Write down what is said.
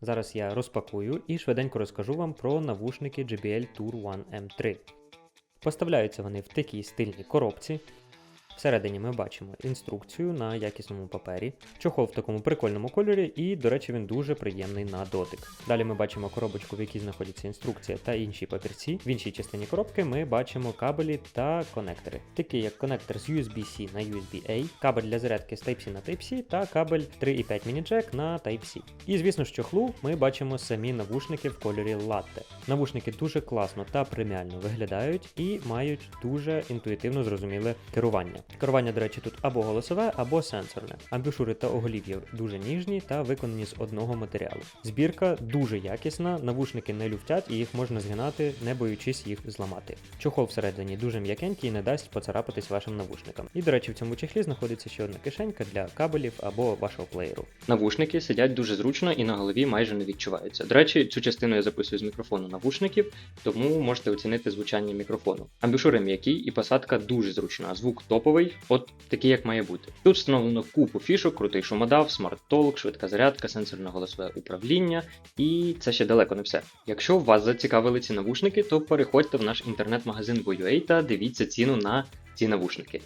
Зараз я розпакую і швиденько розкажу вам про навушники JBL Tour One M3. Поставляються вони в такій стильній коробці. Всередині ми бачимо інструкцію на якісному папері, чохол в такому прикольному кольорі, і, до речі, він дуже приємний на дотик. Далі ми бачимо коробочку, в якій знаходиться інструкція та інші папірці. В іншій частині коробки ми бачимо кабелі та конектори, такі як конектор з USB-C на USB-A, кабель для зарядки з Type-C на Type-C та кабель 3,5 міні-джек на Type-C. І звісно, з чохлу ми бачимо самі навушники в кольорі латте. Навушники дуже класно та преміально виглядають і мають дуже інтуїтивно зрозуміле керування. Керування, до речі, тут або голосове, або сенсорне. Амбушури та оголів'я дуже ніжні та виконані з одного матеріалу. Збірка дуже якісна, навушники не люфтять і їх можна згинати, не боючись їх зламати. Чохол всередині дуже м'якенький і не дасть поцарапатись вашим навушникам. І, до речі, в цьому чехлі знаходиться ще одна кишенька для кабелів або вашого плеєру. Навушники сидять дуже зручно і на голові майже не відчуваються. До речі, цю частину я записую з мікрофону навушників, тому можете оцінити звучання мікрофону. Амбушури м'які і посадка дуже зручна, звук топовий, от такий як має бути. Тут встановлено купу фішок, крутий шумодав, смарт-толк, швидка зарядка, сенсорне голосове управління, і це ще далеко не все. Якщо вас зацікавили ці навушники, то переходьте в наш інтернет-магазин Voyua та дивіться ціну на ці навушники.